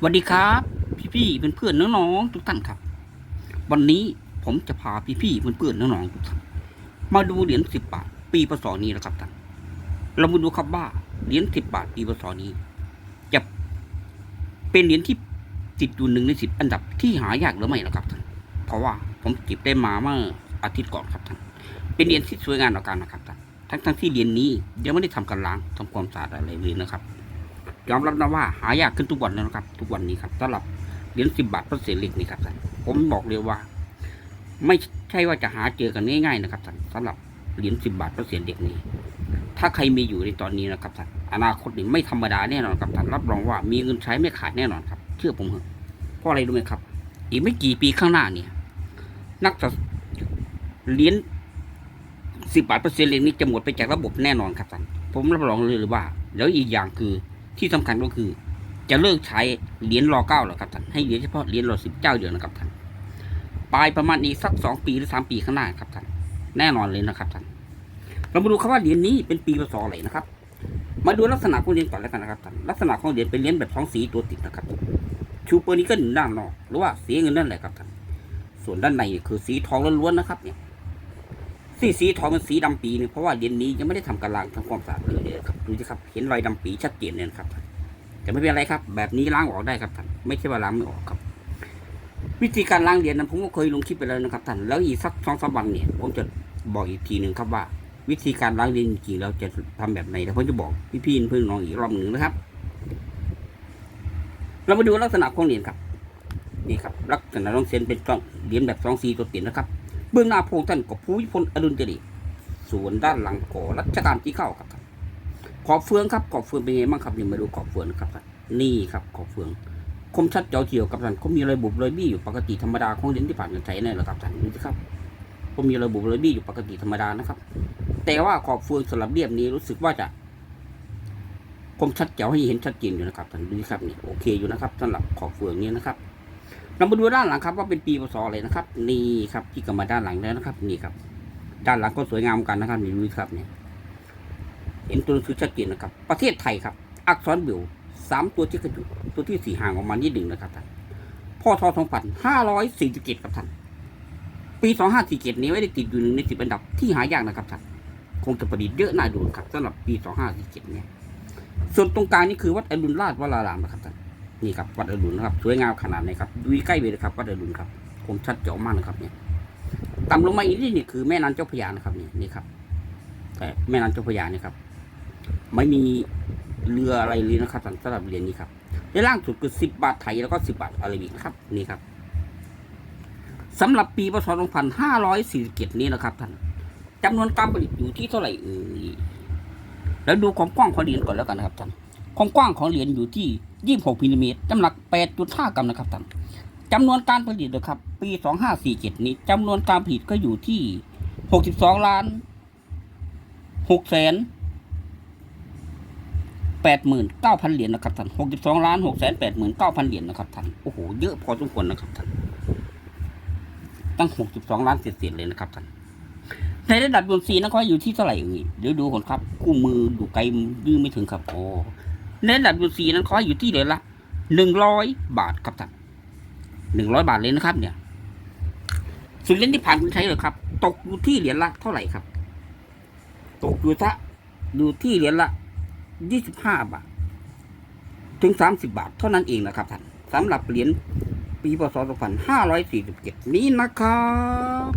สวัสดีครับ พี่ๆเพื่อนๆน้องๆทุกท่านครับ วันนี้ผมจะพาพี่ๆเพื่อนๆน้องๆทุกท่านมาดูเหรียญสิบบาท ปีพศนี้นะครับท่านเรามาดูครับว่าเหรียญสิบบาทปีพศนี้ จะเป็นเหรียญที่ติดอยู่หนึ่งในสิบอันดับที่หายากหรือไม่นะครับท่านเพราะว่าผมเก็บได้มาเมื่ออาทิตย์ก่อนครับท่านเป็นเหรียญที่สวยงามต่อการนะครับท่านทั้งทั้งๆที่เหรียญนี้ยังไม่ได้ทำการล้างทำความสะอาดอะไรเลยนะครับ ยอมรับนะว่าหายากขึ้นทุกวันแล้วนะครับ ทุกวันนี้ครับสำหรับเหรียญสิบบาทพระเศษเหล็กนี่ครับท่านผมบอกเลยว่า ไม่ใช่ว่าจะหาเจอกันง่ายๆนะครับท่านสำหรับเหรียญสิบบาทพระเศษเหล็กนี้ ถ้าใครมีอยู่ในตอนนี้นะครับท่านอนาคตนี่ไม่ธรรมดาแน่นอนครับท่านรับรองว่ามีเงินใช้ไม่ขาดแน่นอนครับ เชื่อผมเถอะเพราะอะไรรู้ไหมครับ อีกไม่กี่ปีข้างหน้าเนี่ย นักสะเหรียญสิบบาทเปอร์เซ็นต์เหรียญนี้จะหมดไปจากระบบแน่นอนครับท่านผมรับรองเลยว่า แล้วอีกอย่างคือ ที่สำคัญก็คือ จะเลิกใช้เหรียญรอเก้าแล้วครับท่านให้เหรียญเฉพาะเหรียญรอสิบเจ้าเดียวนะครับท่านปลายประมาณอีกสักสองปีหรือสามปีข้างหน้าครับท่านแน่นอนเลยนะครับท่านเรามาดูครับว่าเหรียญนี้เป็นปีพศอะไรนะครับ มาดูลักษณะของเหรียญก่อนแล้วกันนะครับท่านลักษณะของเหรียญเป็นเหรียญแบบสองสีตัวติดนะครับชูเปอร์นิเกิลด้านนอกหรือว่าสีเงินนั่นแหละครับท่านส่วนด้านในคือสีทองล้วนๆนะครับเนี่ย สีสีทองเป็นสีดำปีเนี่ยเพราะว่าเหรียญนี้ยังไม่ได้ทำการล้างทำความสะอาดเลยครับดูสิครับเห็นรอยดำปีชัดเจนเลยครับแต่ไม่เป็นไรครับ แบบนี้ล้างออกได้ครับท่านไม่ใช่ว่าล้างไม่ออกครับ วิธีการล้างเหรียญนั้นผมก็เคยลงคลิปไปแล้วนะครับท่านแล้วอีกสักสองสามวันเนี่ยผมจะบอกอีกทีหนึ่งครับว่า วิธีการล้างเหรียญจริงๆเราจะทำแบบไหนแล้วผมจะบอกพี่ๆเพื่อนน้องอีกรอบหนึ่งนะครับ เรามาดูลักษณะของเหรียญครับนี่ครับลักษณะต้องเส้นเป็นกล้องเหรียญแบบสองสีตัวติดนะครับ เบื้องหน้าพระองค์ท่านกับภูมิพลอดุลยเดชส่วนด้านหลังก่อรัชกาลที่เก้าครับท่านขอบเฟืองครับขอบเฟืองเป็นไงบ้างครับนี่มาดูขอบเฟืองนะครับท่านนี่ครับขอบเฟืองคมชัดเจ๋วเจียวครับท่านเขามีรอยบุบรอยบี้อยู่ปกติธรรมดาของเหรียญที่ผ่านการใช้นี่แหละครับท่านดูสิครับเขามีรอยบุบรอยบี้อยู่ปกติธรรมดานะครับ แต่ว่าขอบเฟืองสลับเรียบนี้รู้สึกว่าจะคมชัดเจ๋วให้เห็นชัดเจนอยู่นะครับท่านดูสิครับนี่โอเคอยู่นะครับสำหรับขอบเฟืองนี้นะครับ เรามาดูด้านหลังครับว่าเป็นปีพศอะไรนะครับ นี่ครับที่กลับมาด้านหลังแล้วนะครับ นี่ครับ ด้านหลังก็สวยงามเหมือนกันนะครับนี่ดูสิครับเนี่ยเห็นตัวสือชัดเจนนะครับ ประเทศไทยครับ อักษรเบลสามตัวที่กระจุกตัวที่สี่ห่างออกมานิดหนึ่งนะครับท่านพศสองพันห้าร้อยสี่สิบเจ็ดครับท่านปีสองห้าสี่เจ็ดนี้ไม่ได้ติดอยู่หนึ่งในสิบอันดับที่หายากนะครับท่านคงจะประดิษฐ์เยอะน่าดูครับสำหรับปีสองห้าสี่เจ็ดเนี่ยส่วนตรงกลางนี่คือวัดอรุณราชวรารามนะครับท่าน นี่ครับวัดอรุณนะครับสวยงามขนาดไหนครับดูใกล้ไปเลยครับวัดอรุณครับคมชัดเจ๋วมากนะครับเนี่ยต่ำลงมาอีกนิดนี่คือแม่น้ำเจ้าพระยานะครับนี่นี่ครับ แต่แม่น้ำเจ้าพระยานี่ครับ ไม่มีเรืออะไรเลยนะครับสำหรับเหรียญนี้ครับในล่างสุดคือสิบบาทไทยแล้วก็สิบบาทอาราบิกครับนี่ครับสำหรับปีพศ2547นี้นะครับท่านจำนวนการผลิตอยู่ที่เท่าไหร่เอ่ยแล้วดูความกว้างของเหรียญก่อนแล้วกันนะครับท่าน ความกว้างของเหรียญอยู่ที่ 26มิลลิเมตรน้ำหนัก 8.5 กรัมนะครับท่านจำนวนการผลิตนะครับปี 2547 นี้จำนวนการผลิตก็อยู่ที่ 62 ล้าน6แสนแปดหมื่นเหรียญนะครับท่านหกสิบสองล้านหกแสนแปดหมื่นเหรียญนะครับท่านโอ้โหเยอะพอสมควรนะครับท่านตั้งหกสิบสองล้านเศษๆเลยนะครับท่านในระดับดวงสีนะครับอยู่ที่เท่าไหร่เอ่ยเดี๋ยวดูก่อนครับ คู่มืออยู่ไกลยื้อไม่ถึงครับโอ้ ในระดับดวงสีนั้นเขาอยู่ที่เหรียญละหนึ่งร้อยบาทครับท่านหนึ่งร้อยบาทเลยนะครับ เนี่ยส่วนเหรียญที่ผ่านคุณใช้เลยครับ ตกอยู่ที่เหรียญละเท่าไหร่ครับ ตกอยู่ทะอยู่ที่เหรียญละยี่สิบห้าบาท ถึงสามสิบาทเท่านั้นเองนะครับท่านสำหรับเหรียญปีพศ2547 นี้นะครับ